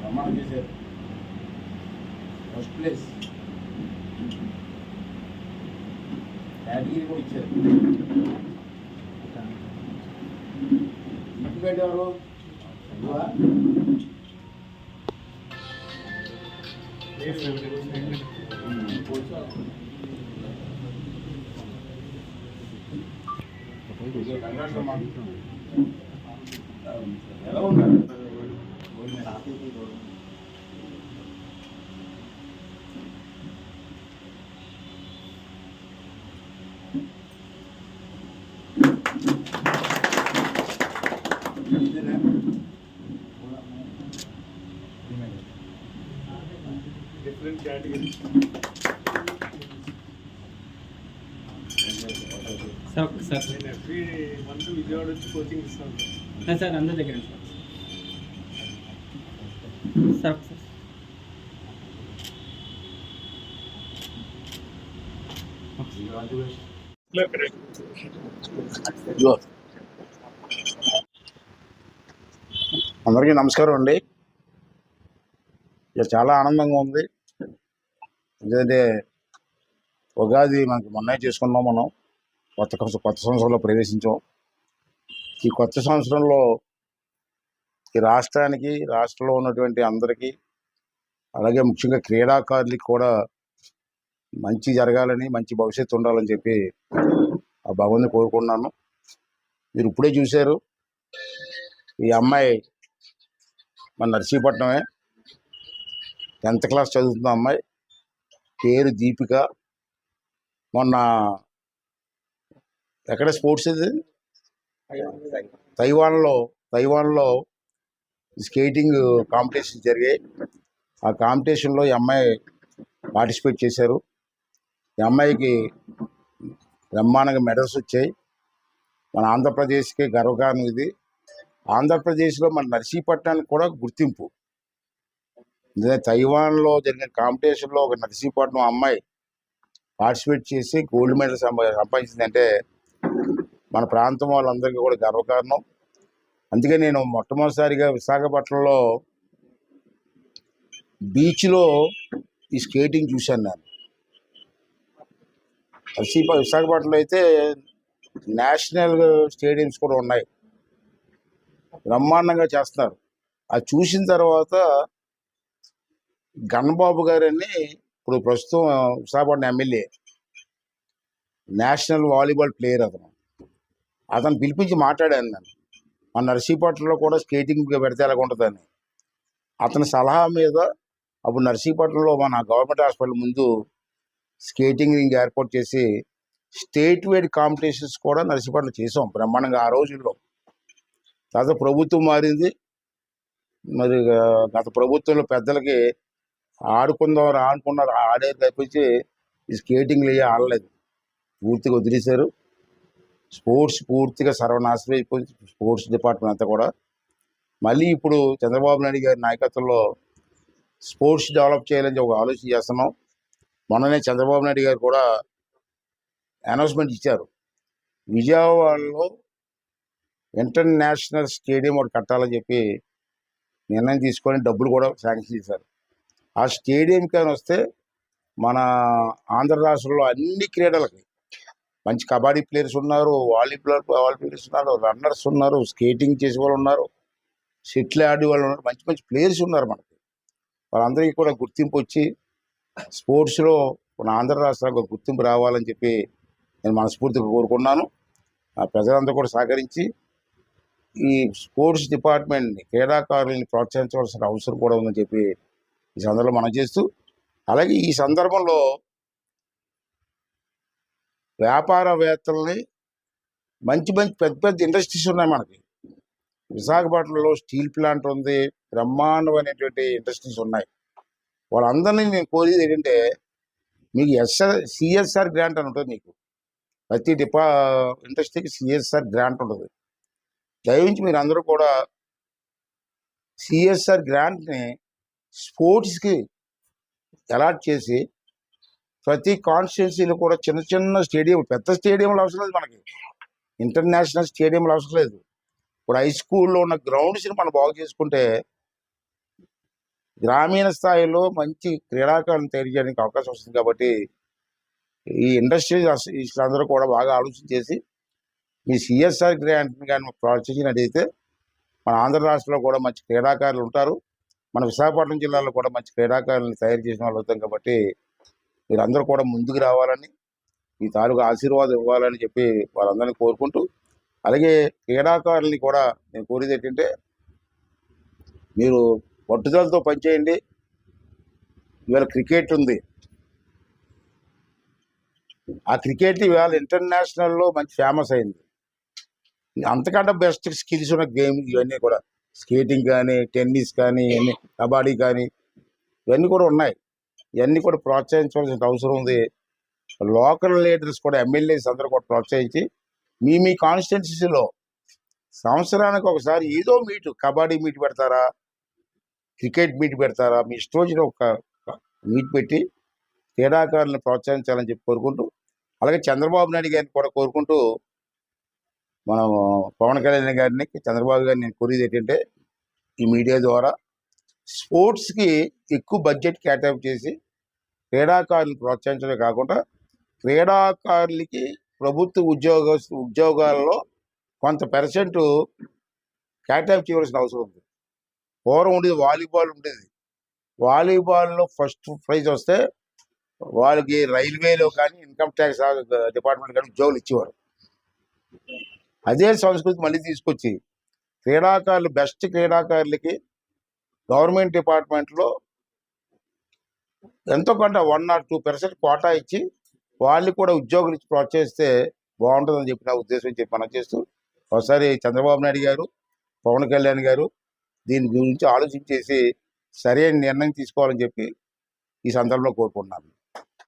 ప్రమాణం చేశారు first place category కూడా ఇచ్చారు ఇంటికి ఎవరు ఎలా ఉన్నారు డిఫరెంట్ కేటగిరీ సార్ సార్ నేను ఎవ్రీ మంత్ విజయవాడ వచ్చి కోచింగ్ ఇస్తాను సార్. సార్ అందరి దగ్గర సార్ సార్ అందరికీ నమస్కారం అండి. ఇక చాలా ఆనందంగా ఉంది. ఎందుకంటే ఉగాది మనకి మొన్నే చేసుకున్నాం మనం. కొత్త కొత్త- సంవత్సరంలో ప్రవేశించాం. ఈ కొత్త సంవత్సరంలో ఈ రాష్ట్రానికి రాష్ట్రంలో ఉన్నటువంటి అందరికీ అలాగే ముఖ్యంగా క్రీడాకారులకి కూడా మంచి జరగాలని మంచి భవిష్యత్తు ఉండాలని చెప్పి ఆ భగవంతుని కోరుకున్నాను మీరు ఇప్పుడే చూశారు. ఈ అమ్మాయి మన నర్సీపట్నమే. టెన్త్ క్లాస్ చదువుతున్న అమ్మాయి. పేరు దీపిక. మొన్న ఎక్కడ స్పోర్ట్స్ ఇది? తైవాన్లో తైవాన్లో స్కేటింగ్ కాంపిటీషన్ జరిగాయి. ఆ కాంపిటీషన్లో ఈ అమ్మాయి పార్టిసిపేట్ చేశారు. ఈ అమ్మాయికి బ్రహ్మాండంగా మెడల్స్ వచ్చాయి. మన ఆంధ్రప్రదేశ్కి గర్వకారణం ఇది. ఆంధ్రప్రదేశ్లో మన నర్సీపట్నానికి కూడా గుర్తింపు. ఇదే తైవాన్లో జరిగిన కాంపిటీషన్లో ఒక నర్సీపట్నం అమ్మాయి పార్టిసిపేట్ చేసి గోల్డ్ మెడల్ సంపా సంపాదించిందంటే మన ప్రాంతం వాళ్ళందరికీ కూడా గర్వకారణం. అందుకే నేను మొట్టమొదటిసారిగా విశాఖపట్నంలో బీచ్లో ఈ స్కేటింగ్ చూశాను నేను. నర్సీప విశాఖపట్నంలో అయితే నేషనల్ స్టేడియంస్ కూడా ఉన్నాయి. బ్రహ్మాండంగా చేస్తున్నారు. అది చూసిన తర్వాత గణబాబు గారని ఇప్పుడు ప్రస్తుతం Visakhapatnam MLA national volleyball player అతను. అతను పిలిపించి మాట్లాడాను నేను. మన నర్సీపట్నంలో కూడా స్కేటింగ్ పెడితే ఎలా ఉంటుందని. అతని సలహా మీద అప్పుడు నర్సీపట్నంలో మన గవర్నమెంట్ హాస్పిటల్ ముందు స్కేటింగ్ రింగ్ ఏర్పాటు చేసి స్టేట్ వైడ్ కాంపిటీషన్స్ కూడా నర్సీపట్నం చేసాం బ్రహ్మాండంగా ఆ రోజుల్లో. తర్వాత ప్రభుత్వం మారింది. మరి గత ప్రభుత్వంలో పెద్దలకి ఆడుకుందాం రా అనుకున్నారు. ఆడే తప్పించి ఈ స్కేటింగ్లు ఏ ఆడలేదు. పూర్తిగా వదిలేశారు. స్పోర్ట్స్ పూర్తిగా సర్వనాశనం అయిపోయింది. స్పోర్ట్స్ డిపార్ట్మెంట్ అంతా కూడా. మళ్ళీ ఇప్పుడు చంద్రబాబు నాయుడు గారి నాయకత్వంలో స్పోర్ట్స్ డెవలప్ చేయాలని ఒక ఆలోచన చేస్తున్నాం. మొన్ననే చంద్రబాబు నాయుడు గారు కూడా అనౌన్స్మెంట్ ఇచ్చారు. విజయవాడలో ఇంటర్నేషనల్ స్టేడియం ఒకటి కట్టాలని చెప్పి నిర్ణయం తీసుకొని డబ్బులు కూడా శాంక్షన్ చేశారు. ఆ స్టేడియం కానీ వస్తే మన ఆంధ్ర రాష్ట్రంలో అన్ని క్రీడలకి మంచి కబడ్డీ ప్లేయర్స్ ఉన్నారు వాలీబాల్ వాలీ ప్లేయర్స్ ఉన్నారు రన్నర్స్ ఉన్నారు స్కేటింగ్ చేసే వాళ్ళు ఉన్నారు షెటిల్ ఆడే వాళ్ళు ఉన్నారు మంచి మంచి ప్లేయర్స్ ఉన్నారు మనకి. వాళ్ళందరికీ కూడా గుర్తింపు వచ్చి స్పోర్ట్స్లో మన ఆంధ్ర రాష్ట్రానికి గుర్తింపు రావాలని చెప్పి నేను మనస్ఫూర్తిగా కోరుకున్నాను ఆ ప్రజలందరూ కూడా సహకరించి ఈ స్పోర్ట్స్ డిపార్ట్మెంట్ని క్రీడాకారుల్ని ప్రోత్సహించవలసిన అవసరం కూడా ఉందని చెప్పి ఈ సందర్భంలో మనం చేస్తూ అలాగే ఈ సందర్భంలో వ్యాపారవేత్తల్ని మంచి మంచి పెద్ద పెద్ద ఇండస్ట్రీస్ ఉన్నాయి మనకి. విశాఖపట్నంలో స్టీల్ ప్లాంట్ ఉంది బ్రహ్మాండమైనటువంటి ఇండస్ట్రీస్ ఉన్నాయి. వాళ్ళందరినీ నేను కోరేది ఏంటంటే మీకు ఎస్ఆర్ సిఎస్ఆర్ గ్రాంట్ అని ఉంటుంది మీకు. ప్రతి డిపా ఇండస్ట్రీకి సిఎస్ఆర్ గ్రాంట్ ఉంటుంది. దయవించి మీరు అందరూ కూడా సిఎస్ఆర్ గ్రాంట్ని స్పోర్ట్స్కి అలాట్ చేసి ప్రతి కాన్స్టిట్యున్సీలో కూడా చిన్న చిన్న స్టేడియం పెద్ద స్టేడియంలు అవసరం లేదు మనకి. ఇంటర్నేషనల్ స్టేడియంలు అవసరం లేదు. ఇప్పుడు హై స్కూల్లో ఉన్న గ్రౌండ్స్ని మనం బాగు చేసుకుంటే గ్రామీణ స్థాయిలో మంచి క్రీడాకారులను తయారు చేయడానికి అవకాశం వస్తుంది కాబట్టి ఈ ఇండస్ట్రీ అందరూ కూడా బాగా ఆలోచన చేసి మీ సిఎస్ఆర్ గ్రాంట్ని కానీ ప్రోత్సహించినట్టయితే మన ఆంధ్ర రాష్ట్రంలో కూడా మంచి క్రీడాకారులు ఉంటారు. మన విశాఖపట్నం జిల్లాలో కూడా మంచి క్రీడాకారులను తయారు చేసిన వాళ్ళు అవుతాం కాబట్టి మీరందరూ కూడా ముందుకు రావాలని ఈ తాలూకు ఆశీర్వాదం ఇవ్వాలని చెప్పి వాళ్ళందరినీ కోరుకుంటూ అలాగే క్రీడాకారుల్ని కూడా నేను కోరేది ఏంటంటే మీరు పట్టుదలతో పనిచేయండి. ఇవాళ క్రికెట్ ఉంది. ఆ క్రికెట్ ఇవాళ ఇంటర్నేషనల్లో మంచి ఫేమస్ అయింది. అంతకంటే బెస్ట్ స్కిల్స్ ఉన్న గేమ్ ఇవన్నీ కూడా. స్కేటింగ్ కానీ టెన్నిస్ కానీ ఇవన్నీ కబడ్డీ కానీ ఇవన్నీ కూడా ఉన్నాయి. ఇవన్నీ కూడా ప్రోత్సహించవలసిన అవసరం ఉంది. లోకల్ లీడర్స్ కూడా ఎమ్మెల్యేస్ అందరూ కూడా ప్రోత్సహించి మీ మీ కాన్స్టిట్యున్సీలో సంవత్సరానికి ఒకసారి ఏదో మీట్ కబడ్డీ మీట్ పెడతారా క్రికెట్ మీట్ పెడతారా మీ ఇష్టం ఒక మీట్ పెట్టి క్రీడాకారులను ప్రోత్సహించాలని చెప్పి కోరుకుంటూ అలాగే చంద్రబాబు నాయుడు గారిని కూడా కోరుకుంటూ మనం పవన్ కళ్యాణ్ గారిని చంద్రబాబు గారిని నేను కోరేది ఏంటంటే ఈ మీడియా ద్వారా స్పోర్ట్స్కి ఎక్కువ బడ్జెట్ కేటాయింపు చేసి క్రీడాకారులను ప్రోత్సహించడమే కాకుండా క్రీడాకారులకి ప్రభుత్వ ఉద్యోగ ఉద్యోగాల్లో కొంత పర్సెంట్ కేటాయింపు చేయవలసిన అవసరం ఉంది. పూర్వం ఉండేది వాలీబాల్ ఉండేది. వాలీబాల్లో ఫస్ట్ ప్రైజ్ వస్తే వాళ్ళకి రైల్వేలో కానీ ఇన్కమ్ ట్యాక్స్ డిపార్ట్మెంట్ కానీ ఉద్యోగులు ఇచ్చేవారు. అదే సంస్కృతి మళ్ళీ తీసుకొచ్చి క్రీడాకారులు బెస్ట్ క్రీడాకారులకి గవర్నమెంట్ డిపార్ట్మెంట్లో ఎంతో కొంత one or two percent quota ఇచ్చి వాళ్ళు కూడా ఉద్యోగులు ఇచ్చి ప్రోత్సహిస్తే బాగుంటుందని చెప్పి నా ఉద్దేశం చెప్పి మనం చేస్తూ ఒకసారి చంద్రబాబు నాయుడు గారు పవన్ కళ్యాణ్ గారు దీని గురించి ఆలోచించేసి సరైన నిర్ణయం తీసుకోవాలని చెప్పి ఈ సందర్భంలో కోరుకుంటున్నాను.